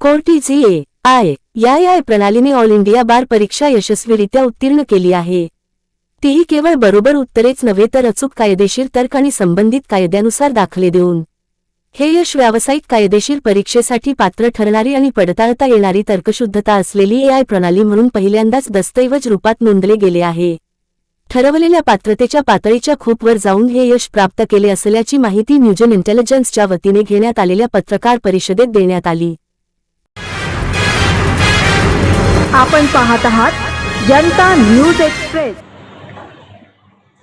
Corti A I या आय प्रणालीने ऑल इंडिया बार परीक्षा यशस्वीरित्या उत्तीर्ण केली आहे. तीही केवळ बरोबर उत्तरेच नव्हे तर अचूक कायदेशीर तर्क आणि संबंधित कायद्यानुसार दाखले देऊन. हे यश व्यावसायिक कायदेशीर परीक्षेसाठी पात्र ठरणारी आणि पडताळता येणारी तर्कशुद्धता असलेली ए आय प्रणाली म्हणून पहिल्यांदाच दस्तऐवज रूपात नोंदले गेले आहे. ठरवलेल्या पात्रतेच्या पातळीच्या खूप वर जाऊन हे यश प्राप्त केले असल्याची माहिती न्यूजन इंटेलिजन्सच्या वतीने घेण्यात आलेल्या पत्रकार परिषदेत देण्यात आली. आपण पाहत आहात जनता न्यूज एक्सप्रेस.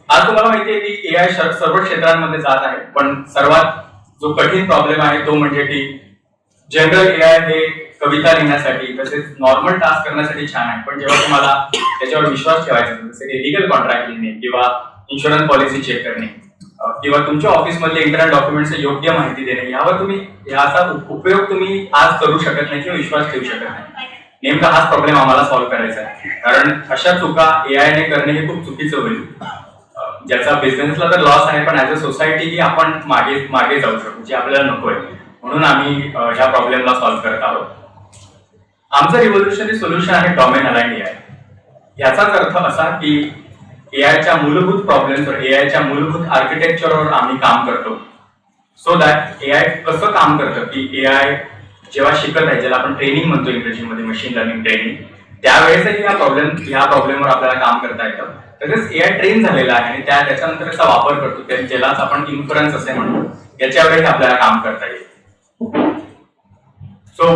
आज तुम्हाला माहिती आहे की एआय सर्व क्षेत्रांमध्ये जात आहे पण सर्वात जो कठीण प्रॉब्लेम आहे तो म्हणजे की जनरल एआय हे कविता लिहिण्यासाठी तसेच नॉर्मल टास्क करण्यासाठी छान आहे. पण जेव्हा तुम्हाला त्याच्यावर विश्वास ठेवायचा जसे की लिगल कॉन्ट्रॅक्ट लिहिणे किंवा इन्शुरन्स पॉलिसी चेक करणे किंवा तुमच्या ऑफिसमधले इंटरनल डॉक्युमेंटचे योग्य माहिती देणे यावर तुम्ही याचा उपयोग तुम्ही आज करू शकत नाही किंवा विश्वास ठेवू शकत नाही. नेमका हाच प्रॉब्लेम आम्हाला सॉल्व्ह करायचा आहे. कारण अशा चुका एआय ने करणे हे खूप चुकीचं होईल. ज्याचा बिझनेसला तर लॉस आहे पण ऍज अ सोसायटी आपण मागे मागे जाऊ शकतो जे आपल्याला नको आहे. म्हणून आम्ही ह्या प्रॉब्लेमला सॉल्व्ह करत आहोत. आमचं रिव्होल्युशनरी सोल्युशन आहे डॉमेन अलाइन ए आय याचाच अर्थ असा की एआयच्या मूलभूत प्रॉब्लेम्सवर आयच्या मूलभूत आर्किटेक्चरवर आम्ही काम करतो. सो दॅट ए आय कसं काम करतं? की ए आय जेव्हा शिकत आहे ज्याला आपण ट्रेनिंग म्हणतो इंग्रजीमध्ये मशीन लर्निंग ट्रेनिंग त्यावेळेसही या प्रॉब्लेम ह्या प्रॉब्लेमवर आपल्याला काम करता येतं. तसेच ए आय ट्रेन झालेला आहे आणि त्या त्याच्यानंतर त्याचा वापर करतो. ज्यालाच आपण इन्फ्लुएन्स असे म्हणतो. याच्यावरही आपल्याला काम करता येईल. सो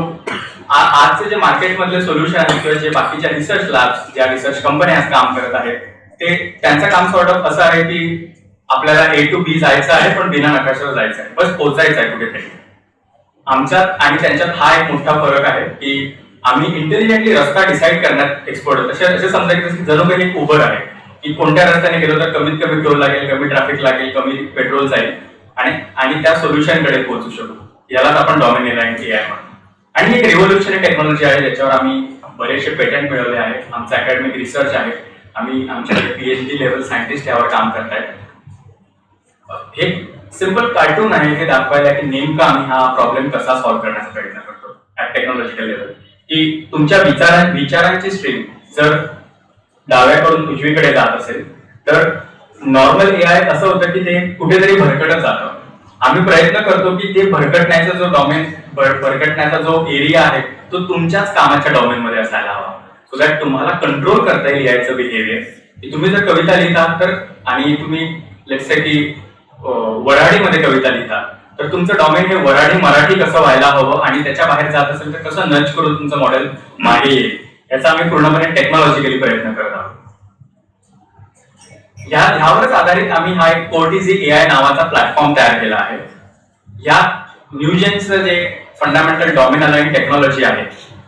आजचे जे मार्केटमधले सोल्युशन आहेत किंवा जे बाकीच्या रिसर्च लॅब्स ज्या रिसर्च कंपन्या काम करत आहेत ते त्यांचं काम सॉर्ट ऑफ असं आहे की आपल्याला ए टू बी जायचं आहे पण बिना नकाशावर जायचं आहे. बस पोचायचं आहे कुठेतरी. आमच्यात आणि त्यांच्यात हा एक मोठा फरक आहे की आम्ही इंटेलिजंटली रस्ता डिसाईड करण्यात एक्सपर्ट होतो असे असे समजायचं की जणू काही एक उबर आहे की कोणत्या रस्त्याने गेलो तर कमीत कमी टोल लागेल कमी ट्रॅफिक लागेल कमी पेट्रोल जाईल आणि आणि त्या सोल्युशनकडे पोहोचू शकू. यालाच आपण डॉमिनेट आहे आणि एक रिव्होल्युशनरी टेक्नॉलॉजी आहे ज्याच्यावर आम्ही बरेचसे पेटंट मिळवले आहेत. आमचं अकॅडमिक रिसर्च आहे. आम्ही आमच्याकडे पीएचडी लेवल सायंटिस्ट यावर काम करतायत. हे सिंपल कार्टून आहे हे दाखवायला की नेमका आम्ही हा प्रॉब्लेम कसा सॉल्व्ह करण्याचा प्रयत्न करतो टेक्नॉलॉजिकल लेवल की तुमच्या विचार विचारांची स्ट्रीम जर डाव्याकडून उजवीकडे जात असेल तर नॉर्मल ए आय असं होतं की ते कुठेतरी भरकटत जातं. आम्ही प्रयत्न करतो की ते भरकटण्याचा जो डॉमेन भरकटण्याचा जो एरिया आहे तो तुमच्याच कामाच्या डॉमेन मध्ये असायला हवा. सो दॅट तुम्हाला कंट्रोल करता येईल यायचं बिहेवियर की तुम्ही जर कविता लिहिता तर आणि तुम्ही लेट्स की वऱ्हाडीमध्ये कविता लिहिता तर तुमचं डॉमेन हे वऱ्हाडी मराठी कसं व्हायला हवं आणि त्याच्या बाहेर जात असेल तर कसं नच करून तुमचं मॉडेल मागे येईल याचा आम्ही पूर्णपणे टेक्नॉलॉजिकली प्रयत्न करत आहोत. या ह्यावरच आधारित आम्ही हा एक कोर्टिझी आय नावाचा प्लॅटफॉर्म तयार केला आहे. या न्यूजेनचं जे फंडामेंटल डॉमिन अलाइन टेक्नॉलॉजी आहे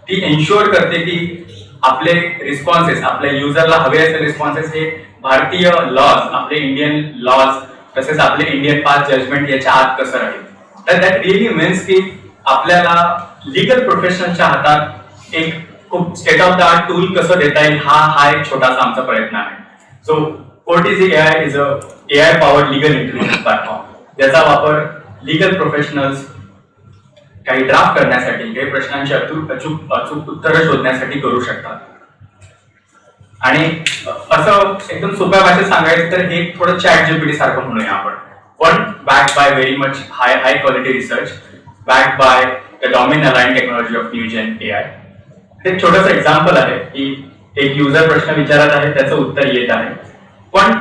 ती एन्शुअर करते की आपले रिस्पॉन्सेस आपल्या युजरला हवे असे रिस्पॉन्सेस हे भारतीय लॉज आपले इंडियन लॉज तसेच आपले इंडियन पास जजमेंट याच्या आत कसं राहील? तर दॅट रिअली मीन्स की आपल्याला लिगल प्रोफेशनच्या हातात एक खूप state of the art tool कसं देता येईल हा हा एक छोटासा आमचा प्रयत्न आहे. So CourtEasy AI is a AI powered legal intelligence platform ज्याचा वापर लिगल प्रोफेशनल्स काही ड्राफ्ट करण्यासाठी काही प्रश्नांची अचूक अचूक अचूक उत्तरं शोधण्यासाठी करू शकतात. आणि असं एकदम सोप्या भाषेत सांगायचं तर हे थोडं चॅट जीपीटी सारखं म्हणूया आपण. पण back by very much high high quality research back by the domain align technology of new gen A I ते छोटस एक्झाम्पल आहे की एक युजर प्रश्न विचारत आहे त्याचं उत्तर येत आहे. पण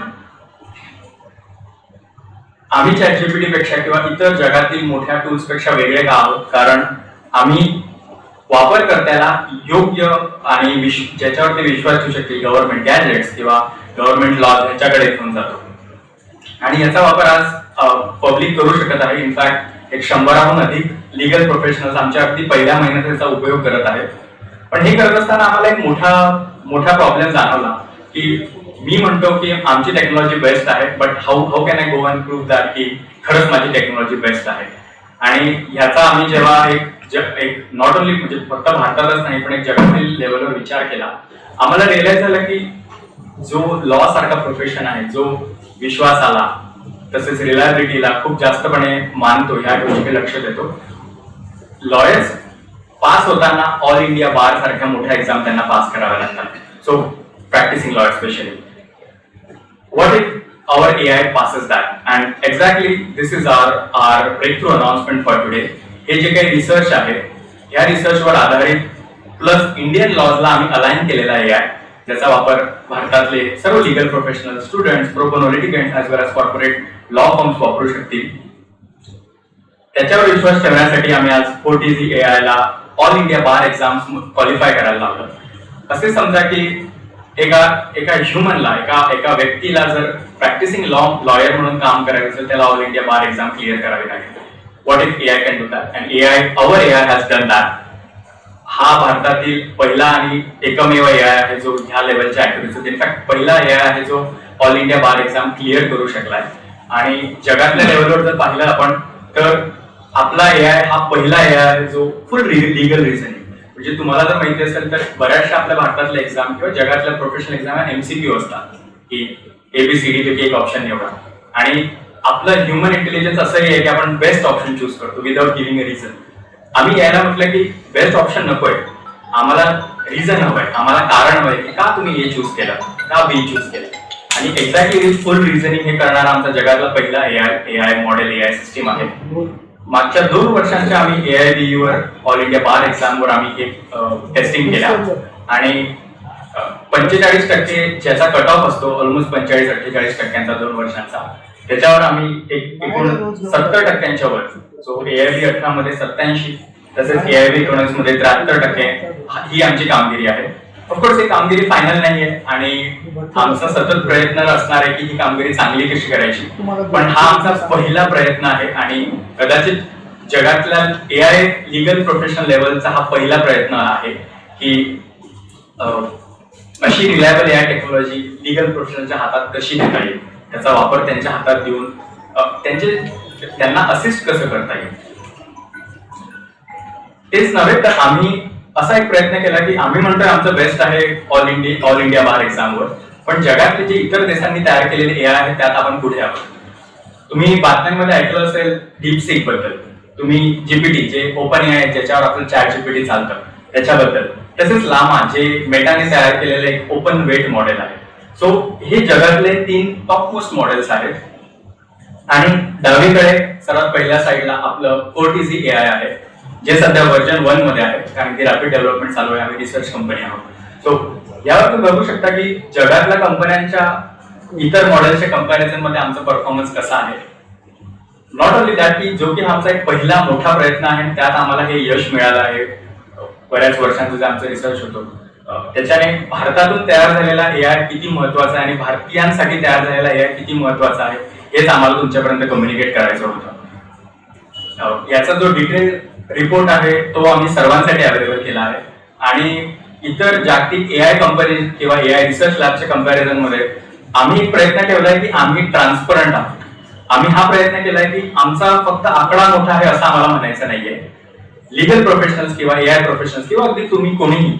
आम्ही चॅट जीपीटी पेक्षा किंवा इतर जगातील मोठ्या टूल्सपेक्षा वेगळे का आहोत? कारण आम्ही वापरकर्त्याला योग्य आणि विश- ज्याच्यावरती विश्वास ठेवू शकते गव्हर्नमेंट गॅजेट्स किंवा गव्हर्नमेंट लॉज ह्याच्याकडे घेऊन जातो. आणि याचा वापर आज पब्लिक करू शकत आहे. इनफॅक्ट एक शंभराहून अधिक लिगल प्रोफेशनल्स आमच्या अगदी पहिल्या महिन्यात याचा उपयोग करत आहेत. पण हे करत असताना आम्हाला एक मोठा मोठा प्रॉब्लेम जाणवला की मी म्हणतो की आमची टेक्नॉलॉजी बेस्ट आहे but how how can I go and prove that की खरंच माझी टेक्नॉलॉजी बेस्ट आहे? आणि ह्याचा आम्ही जेव्हा एक जग एक नॉट ओनली म्हणजे फक्त भारतातच नाही पण एक जगातील लेवलवर विचार केला आम्हाला रिअलाइज झालं की जो लॉ सारखा प्रोफेशन आहे जो विश्वासाला तसेच रिलायबिलिटीला खूप जास्तपणे मानतो ह्या गोष्टीकडे लक्ष देतो लॉयर्स पास होताना ऑल इंडिया बार सारख्या मोठ्या एक्झाम त्यांना पास कराव्या लागतात so practising law specially what if our AI passes that? And exactly this is our our breakthrough announcement for today. हे जे काही रिसर्च आहे या रिसर्चवर आधारित प्लस इंडियन लॉजला आम्ही अलाइन केलेला आहे. ज्याचा वापर भारतातले सर्व legal professional student pro bono litigant as well as corporate law firms वापरू शकतील. त्याच्यावर विश्वास ठेवण्यासाठी आम्ही आज फोर्टीजी ए आय ला all India bar exams qualify करायला लावलं. असे समजा की एका एका ह्युमनला एका एका व्यक्तीला जर प्रॅक्टिसिंग लॉ लॉयर म्हणून काम करायचं असेल त्याला all India bar exam clear करावी लागेल. What if A I can do that and AI our A I has done that हा भारतातील पहिला आणि एकमेव ए आय आहे जो ह्या लेवलच्या ऍक्टिव्हिटीज इनफॅक्ट पहिला ए आय आहे जो all India bar exam clear करू शकलाय. आणि जगातल्या लेवलवर जर पाहिलं आपण तर आपला ए आय हा पहिला ए आय आहे जो फुल लिगल रिझनिंग म्हणजे तुम्हाला जर माहिती असेल तर बऱ्याचशा आपल्या भारतातल्या एक्झाम किंवा जगातल्या प्रोफेशनल एक्झाम एमसीक्यू असतात. की एबीसीडी पैकी एक ऑप्शन निवडा. आणि आपलं ह्युमन इंटेलिजन्स असंही आहे की आपण बेस्ट ऑप्शन चूज करतो विदाउट गिव्हिंग अ रिझन आम्ही यायला म्हटलं की बेस्ट ऑप्शन नकोय आम्हाला रिझन हवंय. आम्हाला कारण हवंय की का तुम्ही हे चूज केलं? का बी चूज केलं? आणि एक्झॅक्टली फुल रिझनिंग हे करणारा आमचा जगातला पहिला A I A I model A I system आहे. मागच्या दोन वर्षांच्या आम्ही A I B were all India bar exam वर आम्ही हे टेस्टिंग केल्या. आणि पंचेचाळीस टक्के ज्याचा कट ऑफ असतो ऑलमोस्ट पंचेचाळीस अठ्ठेचाळीस टक्क्यांचा दोन वर्षांचा त्याच्यावर आम्ही एक एकूण सत्तर टक्क्यांच्या वर. सो ए आय बी अठरा मध्ये सत्याऐंशी तसेच ए आय बी एकोणीसमध्ये त्र्याहत्तर टक्के हा- आमची कामगिरी आहे. ऑफकोर्स ही कामगिरी फायनल नाहीये आणि आमचा सतत प्रयत्न असणार आहे की ही कामगिरी चांगली कशी करायची. पण हा आमचा पहिला प्रयत्न आहे आणि कदाचित जगातल्या ए आय लिगल प्रोफेशनल लेवलचा हा पहिला प्रयत्न आहे की अशी reliable A I technology legal प्रोफेशनलच्या हातात कशी देता येईल. त्याचा वापर त्यांच्या हातात देऊन त्यांचे त्यांना असिस्ट कसं करता येईल? तेच नव्हे तर आम्ही असा एक प्रयत्न केला की आम्ही म्हणतोय आमचं बेस्ट आहे all India all India bar एक्झामवर पण जगातले जे इतर देशांनी तयार केलेले ए आय आहे त्यात आपण पुढे आहोत? तुम्ही बातम्यांमध्ये ऐकलं असेल डीपसिकबद्दल. तुम्ही जीपीटी जे ओपन ए आहे ज्याच्यावर आपलं चॅट जीपीटी चालतं त्याच्याबद्दल. तसेच लामा जे मेटाने तयार केलेलं एक ओपन वेट मॉडेल आहे. सो हे जगातले तीन टॉप मोस्ट मॉडेल्स आहेत. आणि डावीकडे सर्वात पहिल्या साईडला आपलं फोर्टीझी ए आय आहे जे सध्या व्हर्जन वनमध्ये आहे कारण की रॅपिड डेव्हलपमेंट चालू आहे आम्ही रिसर्च कंपनी आहोत. सो यावर तुम्ही बघू शकता की जगातल्या कंपन्यांच्या इतर मॉडेलच्या कंपॅरिझनमध्ये आमचा परफॉर्मन्स कसा आहे. नॉट ओनली दॅट की जो की आमचा एक पहिला मोठा प्रयत्न आहे त्यात आम्हाला हे यश मिळालं आहे. बऱ्याच वर्षांचं जे आमचं रिसर्च होतो. त्याच्याने भारतातून तयार झालेला ए आय किती महत्त्वाचा आहे आणि भारतीयांसाठी तयार झालेला ए आय किती महत्त्वाचा आहे हेच आम्हाला तुमच्यापर्यंत कम्युनिकेट करायचं होतं. याचा जो डिटेल रिपोर्ट आहे तो आम्ही सर्वांसाठी अवेलेबल केला आहे. आणि इतर जागतिक ए आय कंपनी किंवा ए आय रिसर्च लॅबच्या कंपॅरिझनमध्ये आम्ही प्रयत्न प्रयत्न आहे की आम्ही ट्रान्सपरंट आहोत. आम्ही हा प्रयत्न केलाय की आमचा फक्त आकडा मोठा आहे असं आम्हाला म्हणायचं नाहीये. लिगल प्रोफेशनल्स किंवा ए आय प्रोफेशनल्स किंवा अगदी तुम्ही कोणीही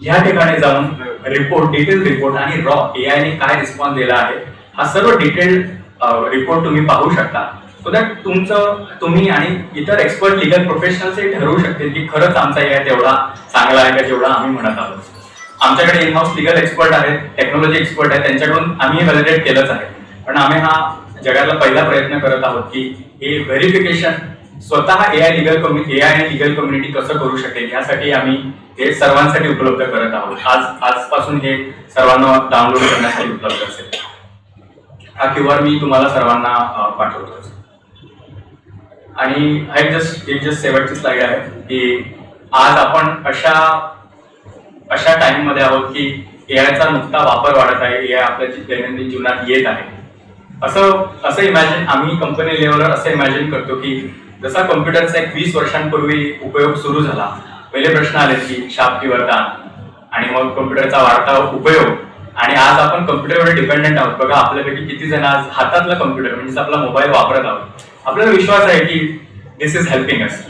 ह्या ठिकाणी जाऊन रिपोर्ट डिटेल रिपोर्ट आणि रॉ ए आयने काय रिस्पॉन्स दिला आहे हा सर्व डिटेल रिपोर्ट तुम्ही पाहू शकता. सो दॅट तुमचं तुम्ही आणि इतर एक्सपर्ट लिगल प्रोफेशनल्स हे ठरवू शकतील की खरंच आमचा ए आय तेवढा चांगला आहे का जेवढा आम्ही म्हणत आहोत. आमच्याकडे इनहाऊस लिगल एक्सपर्ट आहेत टेक्नॉलॉजी एक्सपर्ट आहेत त्यांच्याकडून आम्ही व्हॅलिडेट केलंच आहे. पण आम्ही हा जगातला पहिला प्रयत्न करत आहोत की हे व्हेरिफिकेशन स्वतः A I legal A I आणि लिगल कम्युनिटी कसं करू शकेल यासाठी आम्ही हे सर्वांसाठी उपलब्ध करत आहोत. आज आजपासून हे सर्वांना डाउनलोड करण्यासाठी उपलब्ध असेल. हा क्यू आर मी तुम्हाला सर्वांना पाठवतो. आणि एक जस्ट एक जस्ट शेवटची स्लाईड आहे की आज आपण अशा अशा टाइममध्ये आहोत की एआयचा नुकता वापर वाढत आहे ए आय आपल्या दैनंदिन जीवनात येत आहे. असं असं इमॅजिन आम्ही कंपनी लेवलवर असं इमॅजिन करतो की जसा कम्प्युटरचा एक वीस वर्षांपूर्वी उपयोग सुरू झाला पहिले प्रश्न आले की शाप की वरदान आणि मग कॉम्प्युटरचा वाढता उपयोग आणि आज आपण कम्प्युटरवर डिपेंडेंट आहोत. बघा आपल्यापैकी किती जण आज हातातला कम्प्युटर म्हणजे आपला मोबाईल वापरत आहोत. आपल्याला विश्वास आहे की दिस इज हेल्पिंग अस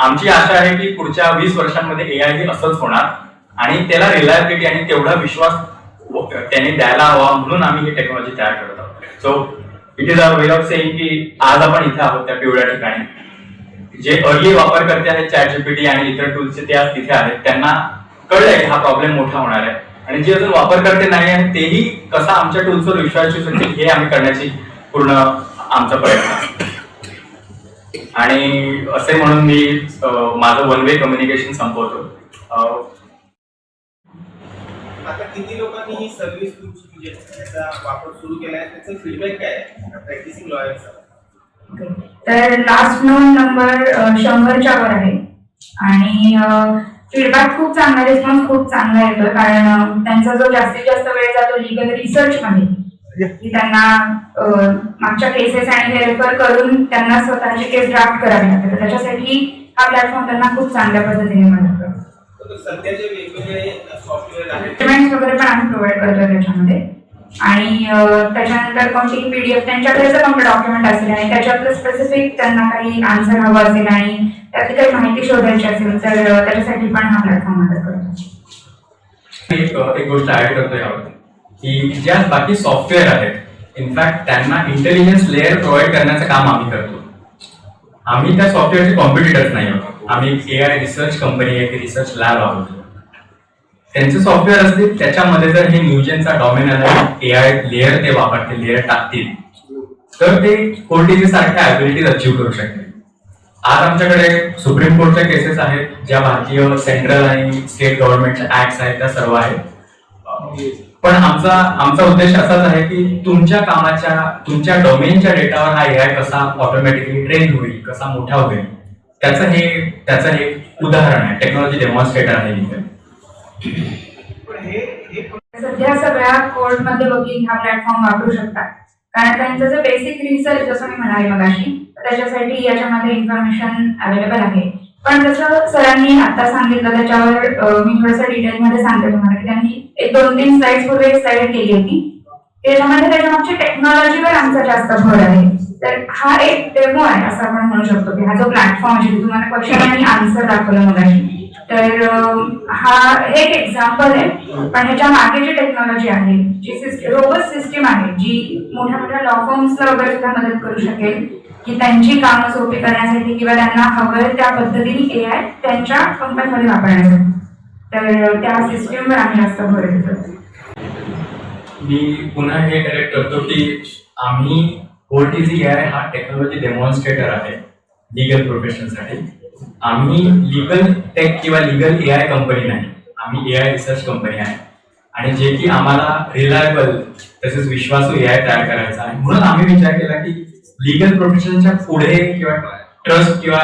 आमची आशा आहे की पुढच्या वीस वर्षांमध्ये ए आय हे असंच होणार आणि त्याला रिलायबिलिटी आणि तेवढा विश्वास त्याने त्यांनी द्यायला हवा म्हणून आम्ही ही टेक्नॉलॉजी तयार करत आहोत. So it is our way of saying की आज आपण इथे आहोत त्या पिवळ्या ठिकाणी. जे अर्ली वापरकर्ते आहेत चॅट जीपीटी आणि इतर टूल्सचे ते आज तिथे आहेत त्यांना कळलंय की हा प्रॉब्लेम मोठा होणार आहे. आणि जे अजून वापरकर्ते नाही आहेत तेही कसा आमच्या टूल्सवर विश्वास ठेवू शकतील हे आम्ही करण्याची पूर्ण आमचा प्रयत्न आणि असे म्हणून मी माझं वन वे कम्युनिकेशन संपवतो. आता किती लोकांनी ही सर्व्हिस तुमची म्हणजे त्याचा वापर सुरू केला आहे त्याचा फीडबॅक काय आहे? प्रॅक्टिसिंग लॉयरचा तर लास्ट नोन नंबर शंभरच्या वर आहे. आणि फीडबॅक खूप चांगला रिस्पॉन्स खूप चांगला येतो कारण त्यांचा जो जास्तीत जास्त वेळ जातो लिगल रिसर्च मध्ये की त्यांना मागच्या केसेस आणि रेफर करून त्यांना स्वतःची केस ड्राफ्ट करावी लागते तर त्याच्यासाठी हा प्लॅटफॉर्म त्यांना खूप चांगल्या पद्धतीने मदत करतो. तर सध्याचे वेगवेगळे डॉक्युमेंट्स वगैरे पण आम्ही प्रोव्हाइड करतो त्याच्यामध्ये. आणि त्याच्यानंतर कोणतीही पीडीएफ त्यांच्याकडे जर कोणतं डॉक्युमेंट असेल आणि त्याच्यातलं स्पेसिफिक त्यांना काही आन्सर हवं असेल आणि त्यातली काही माहिती शोधायची असेल तर त्याच्यासाठी पण हा प्लॅटफॉर्म मदत करतो. एक एक गोष्ट ऍड करतो यावरती की ज्या बाकी सॉफ्टवेअर आहेत इनफॅक्ट त्यांना इंटेलिजन्स लेअर प्रोव्हाइड करण्याचं काम आम्ही करतो. आम्ही त्या सॉफ्टवेअरचे कॉम्पिटिटर्स नाही आहोत. आम्ही ए आय रिसर्च कंपनी आहे रिसर्च लॅब आहोत. त्यांचे सॉफ्टवेअर असतील त्याच्यामध्ये जर हे न्यूजनचा डॉमेन आला ए आय लेअर ते वापरतील लेअर टाकतील तर ते कोर्टीचे सारख्या ऍबिलिटीज अचीव्ह करू शकतील. आज आमच्याकडे सुप्रीम कोर्टच्या केसेस आहेत ज्या भारतीय सेंट्रल आणि स्टेट गव्हर्नमेंटच्या ऍक्ट्स आहेत त्या सर्व आहेत. पण आमचा आमचा उद्देश असाच आहे की तुमच्या कामाच्या तुमच्या डोमेनच्या डेटावर हा एआय कसा ऑटोमॅटिकली ट्रेन होईल कसा मोठा होईल त्याचं हे त्याचं हे उदाहरण आहे. टेक्नॉलॉजी डेमॉन्स्ट्रेटर आहे इथे. सध्या सगळ्या कोर्टमध्ये वकील हा प्लॅटफॉर्म वापरू शकतात. कारण त्यांचं जे बेसिक रिसर्च जसं मी म्हणाले मगाशी तर त्याच्यासाठी याच्यामध्ये इन्फॉर्मेशन अवेलेबल आहे. पण जसं सरांनी आता सांगितलं त्याच्यावर मी थोडंसं डिटेलमध्ये सांगते तुम्हाला की त्यांनी एक दोन तीन स्लाइड पूर्वी एक स्लाइड केली होती. त्याच्यामध्ये त्याच्यामागची टेक्नॉलॉजीवर आमचा जास्त भर आहे. तर हा एक डेमो आहे असं आपण म्हणू शकतो की हा जो प्लॅटफॉर्म आहे तुम्हाला क्वेश्चन आणि आन्सर दाखवलं मगाशी. तर हा हे एक एक्झाम्पल आहे. पण ह्याच्या मागे जी टेक्नॉलॉजी आहे जी रोबस सिस्टीम आहे जी मोठ्या मोठ्या लॉ फॉर्म्सला वगैरे सुद्धा मदत करू शकेल की त्यांची कामं सोपी करण्यासाठी किंवा त्यांना हवं त्या पद्धतीने ए आय त्यांच्या कंपनीमध्ये वापरण्यासाठी. तर त्या सिस्टीमवर आम्ही जास्त भर देतो. मी पुन्हा हे करेक्ट करतो की आम्ही ओटीजी आय हा टेक्नॉलॉजी डेमॉन्स्ट्रेटर आहे लिगल प्रोफेशनसाठी आम्ही लिगल टेक किंवा लिगल ए आय कंपनी नाही. आम्ही ए आय रिसर्च कंपनी आहे. आणि जे की आम्हाला रिलायबल तसेच विश्वासू ए आय तयार करायचा आहे. म्हणून आम्ही विचार केला की लिगल प्रोफेशनच्या पुढे किंवा ट्रस्ट किंवा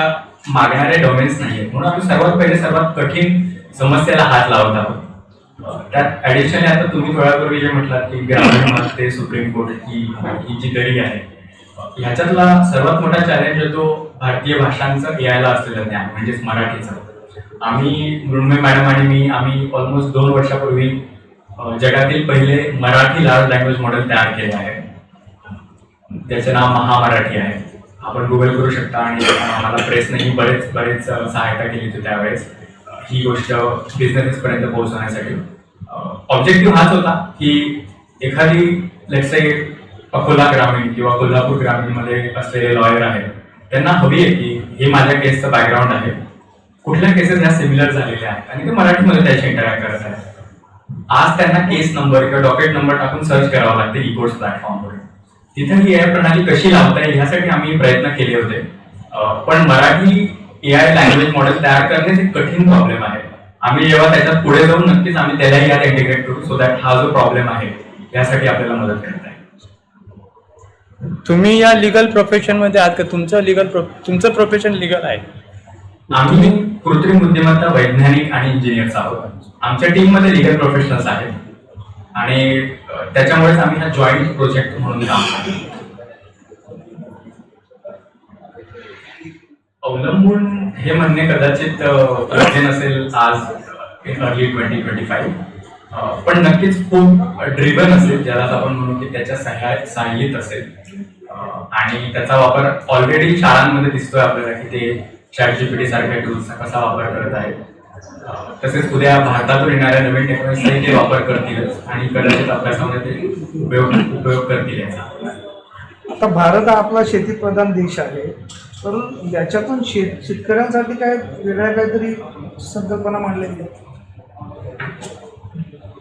मागणारे डोमेन्स नाही आहेत म्हणून आम्ही सर्वात पहिले सर्वात कठीण समस्येला हात लावत आहोत. त्यात ऍडिशनली आता तुम्ही थोड्यापूर्वी जे म्हटलात की ग्रामीण असते ते सुप्रीम कोर्ट ही ही जी दरी आहे ह्याच्यातला सर्वात मोठा चॅलेंज आहे तो भारतीय भाषांचं यायला असलेलं ज्ञान म्हणजेच मराठीचं. आम्ही मृण्मय मॅडम आणि मी आम्ही ऑलमोस्ट दोन वर्षापूर्वी जगातील पहिले मराठी लार्ज लँग्वेज मॉडेल तयार केले आहे. त्याचे नाव महामराठी आहे. आपण गुगल करू शकता आणि आम्हाला प्रेसनेही बरेच बरेच सहायता केली होती त्यावेळेस. ही गोष्ट बिझनेसपर्यंत पोहोचवण्यासाठी. ऑब्जेक्टिव्ह हाच होता की एखादी लेट्स अकोला ग्रामीण किंवा कोल्हापूर ग्रामीणमध्ये असलेले लॉयर आहेत. त्यांना हवी आहे की हे माझ्या केसचं बॅकग्राऊंड आहे. कुठल्या केसेस ह्या सिमिलर झालेल्या आहेत आणि ते मराठीमध्ये त्याशी इंटरॅक्ट करत आहेत. आज त्यांना केस नंबर किंवा डॉकेट नंबर टाकून सर्च करावं लागते ई कोर्स प्लॅटफॉर्मवर तिथे ही ए आय प्रणाली कशी लावता येईल ह्यासाठी आम्ही प्रयत्न केले होते. पण Marathi A I language model तयार करणे एक कठीण प्रॉब्लेम आहे. आम्ही जेव्हा त्याच्यात पुढे जाऊन नक्कीच आम्ही त्यालाही यात इंटिग्रेट करू सो दॅट हा जो प्रॉब्लेम आहे यासाठी आपल्याला मदत करत तुम्ही या लिगल प्रोफेशनमध्ये आहात का? तुमचं लिगल तुमचं प्रोफेशन लिगल आहे. आम्ही कृत्रिम बुद्धिमत्ता वैज्ञानिक आणि इंजिनियर्स आहोत. आमच्या टीममध्ये लिगल प्रोफेशनल्स आहेत. आणि त्याच्यामुळेच आम्ही हा जॉईंट प्रोजेक्ट म्हणून काम करतो. अवलंबून हे म्हणणे कदाचित अं, योग्य नसेल आज अर्ली ट्वेंटी ट्वेंटी फाईव्ह पण नक्कीच खूप ड्रिव्हन असेल ज्याला आपण म्हणू की त्याच्या सहाय साहिलीत असेल. आणि त्याचा वापर ऑलरेडी शाळांमध्ये दिसतोय आपल्याला की ते चॅट जीपीटी सारख्या टूल्सचा कसा वापर करत आहेत. तसेच उद्या भारतातून येणाऱ्या नवीन टेक्नॉलॉजीचाही ते वापर करतीलच आणि कदाचित अभ्यासामध्ये ते उपयोग उपयोग करतील याचा. आता भारत हा आपला शेतीप्रधान देश आहे. तर याच्यातून शेत शेतकऱ्यांसाठी काय वेगळ्या काहीतरी संकल्पना मांडल्या गेल्या?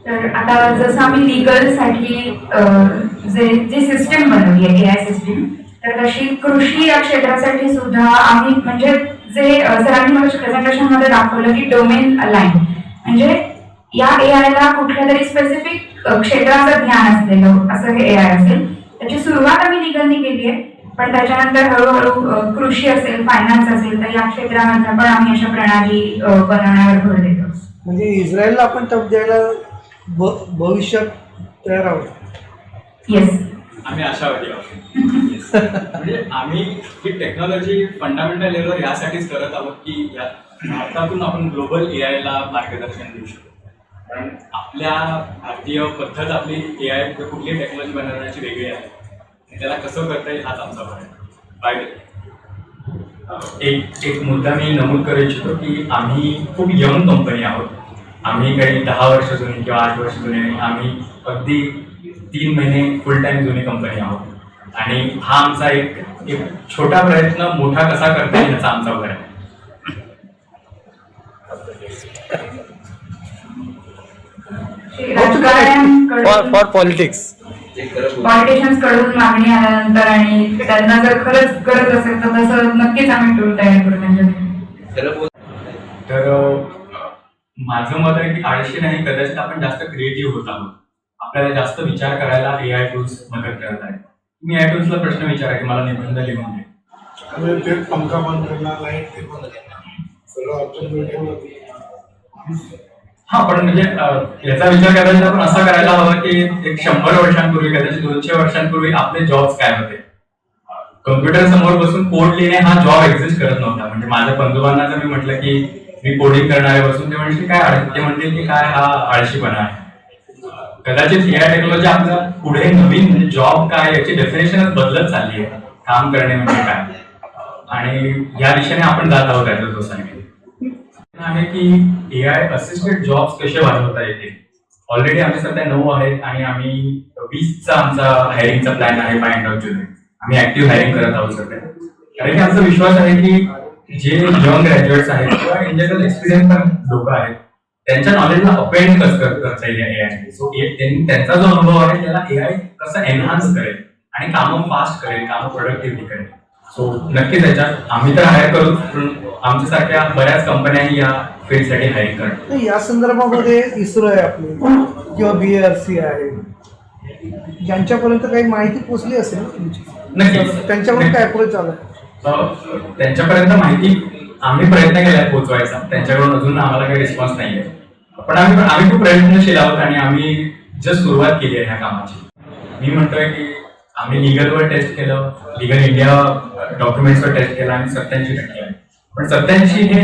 तर आता जसं आम्ही लिगलसाठी जे जी सिस्टीम बनवली आहे ए आय सिस्टीम तर तशी कृषी या क्षेत्रासाठी सुद्धा आम्ही म्हणजे जे सरांनी मला प्रेझेंटेशनमध्ये दाखवलं की डोमेन अलाइन म्हणजे या ए ला कुठल्या तरी स्पेसिफिक क्षेत्राचं ज्ञान असलेलं असं हे ए आय असेल. त्याची सुरुवात आम्ही लिगलनी केली आहे. पण त्याच्यानंतर हळूहळू कृषी असेल फायनान्स असेल तर या क्षेत्रामध्ये पण आम्ही अशा प्रणाली बनवण्यावर भर देतो. म्हणजे इस्रायलला आपण तप द्यायला भ भविष्यात तयार आहोत. येस आम्ही आशावादी आहोत. म्हणजे आम्ही ही टेक्नॉलॉजी फंडामेंटल लेवलवर यासाठीच करत आहोत की या भारतातून आपण ग्लोबल ए आयला मार्गदर्शन देऊ शकतो कारण आपल्या भारतीय पद्धत आपली ए आय कुठली टेक्नॉलॉजी बनवण्याची वेगळी आहे. आणि त्याला कसं करता येईल हाच आमचा भर आहे. बाय एक एक मुद्दा मी नमूद करू इच्छितो की आम्ही खूप यंग कंपनी आहोत. आम्ही काही दहा वर्ष जुनी किंवा आठ वर्ष जुनी नाही. आम्ही अगदी तीन महिने फुल टाइम जुनी कंपनी आहोत. आणि हा आमचा एक एक छोटा प्रयत्न मोठा कसा करता येईल याचा आमचा भर आहे फॉर पॉलिटिक्स पॉलिटिशियन्सकडून मागणी आल्यानंतर आणि त्यांना जर खरंच गरज असेल तर तसं नक्कीच आम्ही टूल तयार करू त्यांच्यासाठी. तर माझं मत आहे की आळशी नाही कदाचित आपण जास्त क्रिएटिव्ह होत आहोत. आपल्याला जास्त विचार करायला ए आय टूल्स मदत करत आहेत. मी ए टूल्सला प्रश्न विचारा की मला निबंध लिहून दे. ते पंखा बंद करणार लाइट ते बंद करणार सगळं ऑप्शन हा पण म्हणजे याचा विचार करायचा आपण असा करायला हवा की एक शंभर वर्षांपूर्वी कदाचित दोनशे वर्षांपूर्वी आपले जॉब्स काय होते? कम्प्युटर समोर बसून कोड लिहिणे हा जॉब एक्झिस्ट करत नव्हता. म्हणजे माझ्या बंधुबांना जर मी म्हटलं की मी कोडिंग करणारे बसून ते म्हणतील काय ते म्हणतील की काय हा आळशीपणा आहे. कदाचित ए आय टेक्नॉलॉजी आपल्या पुढे नवीन जॉब काय याची डेफिनेशनच बदलत चालली आहे. काम करणे म्हणजे काय? आणि या दिशेने आपण जात आहोत ऍज अ सोसायटी आहे की ए आय असिस्टेड जॉब्स कसे वाढवता येतील? ऑलरेडी आम्ही सध्या नऊ आहेत आणि आम्ही वीसचा आमचा हायरिंगचा प्लॅन आहे बाय एंड ऑफ जुलै आम्ही ऍक्टिव्ह हायरिंग करत आहोत सध्या. कारण की आमचा विश्वास आहे की जे यंग ग्रॅज्युएट्स आहेत किंवा इन जनरल एक्सपिरियन्स पण लोक आहेत त्यांच्या नॉलेजला अपेंड कसं कर- करता येईल ए आय सो त्यांचा जो अनुभव आहे त्याला ए आय कसं एनहान्स करेल आणि कामं फास्ट करेल कामं प्रोडक्टिव्हिटी करेल. सो नक्कीच त्याच्यात आम्ही तर हायर करू पण आमच्यासारख्या बऱ्याच कंपन्याही या फील्डसाठी हायर करतात या संदर्भामध्ये इस्रो आहे आपली किंवा बी आर सी आहे. ज्यांच्यापर्यंत काही माहिती पोचली असेल तुमची? त्यांच्याकडून काय अप्रोच चालू आहे? तर त्यांच्यापर्यंत माहिती आम्ही प्रयत्न केला पोहोचवायचा. त्यांच्याकडून अजून आम्हाला काही रिस्पॉन्स नाहीये. पण आम्ही आम्ही खूप प्रयत्नशील आहोत आणि आम्ही जस्ट सुरुवात केली आहे ह्या कामाची. मी म्हणतोय की आम्ही लिगलवर टेस्ट केलं लिगल इंडिया डॉक्युमेंट्सवर टेस्ट केला आणि सत्याऐंशी टक्के. आहे पण सत्याऐंशी हे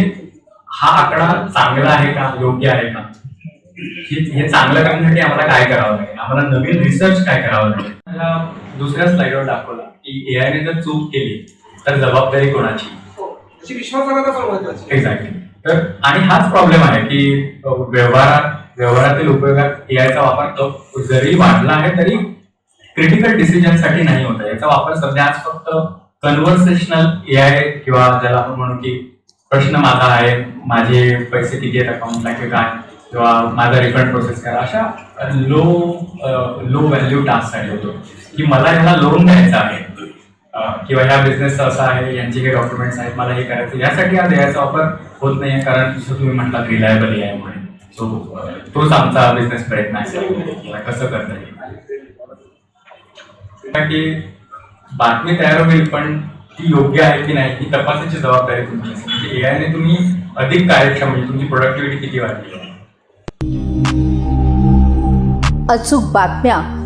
हा आकडा चांगला आहे का? योग्य आहे का? हे चांगलं करण्यासाठी आम्हाला काय करावं लागेल? आम्हाला नवीन रिसर्च काय करावं लागेल? दुसऱ्या स्लाइडवर दाखवलं की एआयने जर चूक केली तर जबाबदारी कोणाची? त्याची विश्वासार्हता पण महत्वाची एक्झॅक्टली तर आणि हाच प्रॉब्लेम आहे की व्यवहारात व्यवहारातील उपयोगात एआयचा वापर जरी वाढला आहे तरी क्रिटिकल डिसिजनसाठी नाही होत. याचा वापर सध्या आज फक्त कन्व्हर्सेशनल एआय किंवा ज्याला आपण म्हणू की प्रश्न माझा आहे माझे पैसे किती आहेत अकाउंटला किंवा काय किंवा माझा रिफंड प्रोसेस करा अशा लो लो व्हॅल्यू टास्कसाठी होतो. की मला ह्याला लोन द्यायचं आहे. किंवा ह्या बिझनेसचं असा आहे यांचे काही डॉक्युमेंट्स आहेत मला हे करायचं यासाठी आज याचा वापर होत नाहीये कारण जसं तुम्ही म्हटलात रिलायबल आहे म्हणून सो तोच आमचा बिझनेस प्रयत्न आहे. कसं करता येईल? कारण की बातमी तयार होईल पण ती योग्य आहे की नाही ही तपासायची जबाबदारी तुमची असेल म्हणजे ए आयने तुम्ही अधिक कार्यक्षम म्हणजे तुमची प्रोडक्टिव्हिटी किती वाढली आहे? अचूक बातम्या